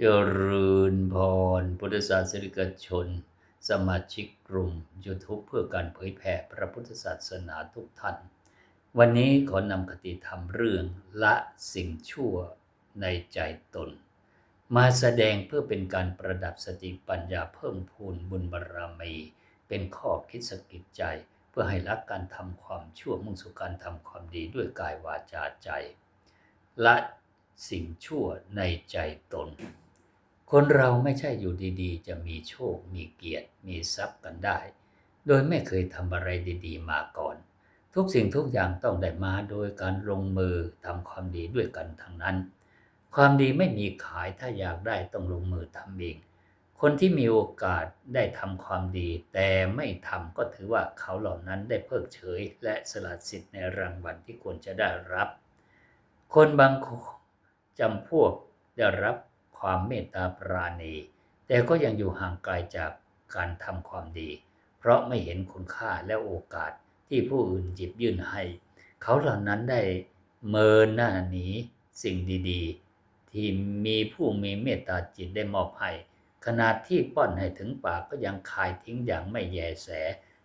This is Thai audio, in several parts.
เจริญพร พุทธศาสนิกชน สมาชิกกลุ่ม YouTube เพื่อการเผยแผ่พระพุทธศาสนาทุกท่าน วันนี้ขอนำคติธรรมเรื่องละสิ่งชั่วในใจตน มาแสดงเพื่อเป็นการประดับสติปัญญาเพิ่มพูนบุญบารรมี เป็นข้อคิดสกิดใจ เพื่อให้ละการทำความชั่วมุ่งสู่การทำความดีด้วยกายวาจาใจ ละสิ่งชั่วในใจตน คนเราไม่ใช่อยู่ดีๆ จะมีโชค มีเกียรติ มีทรัพย์กันได้ โดยไม่เคยทำอะไรดี ๆ มาก่อน ทุกสิ่งทุกอย่างต้องได้มาโดยการลงมือทำความดีด้วยกันทั้งนั้น ความดีไม่มีขายถ้าอยากได้ต้องลงมือทำเอง คนที่มีโอกาสได้ทำความดี แต่ไม่ทำก็ถือว่าเขาเหล่านั้นได้เพิกเฉย และสละสิทธิ์ในรางวัลที่ควรจะได้รับ คนบางจำพวกได้รับ ความเมตตาปราณี แต่ก็ยังอยู่ห่างไกลจากการทำความดี เพราะไม่เห็นคุณค่าและโอกาสที่ผู้อื่นหยิบยื่นให้ เขาเหล่านั้นได้เมินหน้าหนีสิ่งดีๆ ที่มีผู้มีเมตตาจิตได้มอบให้ขนาดที่ป้อนให้ถึงปากก็ยังคายทิ้งอย่างไม่แยแส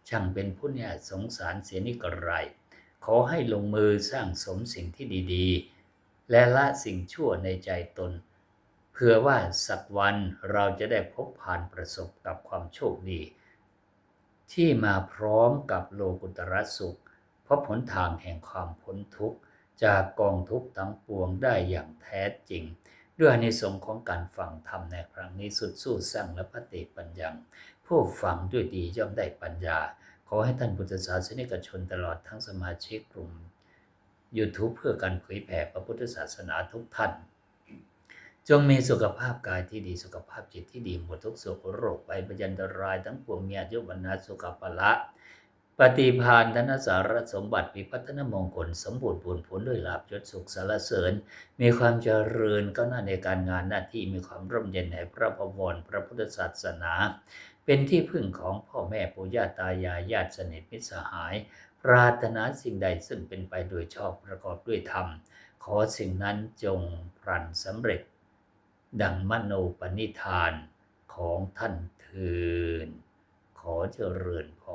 ช่างเป็นผู้เนี่ยสงสารเสียนิกรไรขอให้ลงมือสร้างสมสิ่งที่ดีๆ และละสิ่งชั่วในใจตน เพื่อว่าสักวันเราจะได้พบผ่านประสบกับความโชคดี ที่มาพร้อมกับโลกุตรสุขพบหนทางแห่งความพ้นทุกข์ จากกองทุกข์ทั้งปวงได้อย่างแท้จริง ด้วยอานิสงของการฟังธรรมในครั้งนี้สุดสู้สร้างและปฏิปัญญาผู้ฟังด้วยดีย่อมได้ปัญญา ขอให้ท่านพุทธศาสนิกชนตลอดทั้งสมาชิกกลุ่ม YouTube เพื่อการเผยแผ่พระพุทธศาสนาทุกท่าน จงมีสุขภาพกายที่ดีสุขภาพจิตที่ดีหมดทุกโศกโรคไปพยันตรายทั้งปวงมีอายุวันนาสุขภละ ปฏิพานธนสารสมบัติวิพัฒนมงคลสมบูรณ์ผลผลด้วยลาบยศสุขสารเสริญ มีความเจริญก้าวหน้าในการงานหน้าที่มีความร่มเย็นในพระพรพระพุทธศาสนา เป็นที่พึ่งของพ่อแม่ปู่ย่าตายายญาติสนิทมิตรสหาย ปรารถนาสิ่งใดซึ่งเป็นไปโดยชอบประกอบด้วยธรรม ขอสิ่งนั้นจงพรันสำเร็จ ดังมโนปณิธานของท่านเทินขอเจริญพร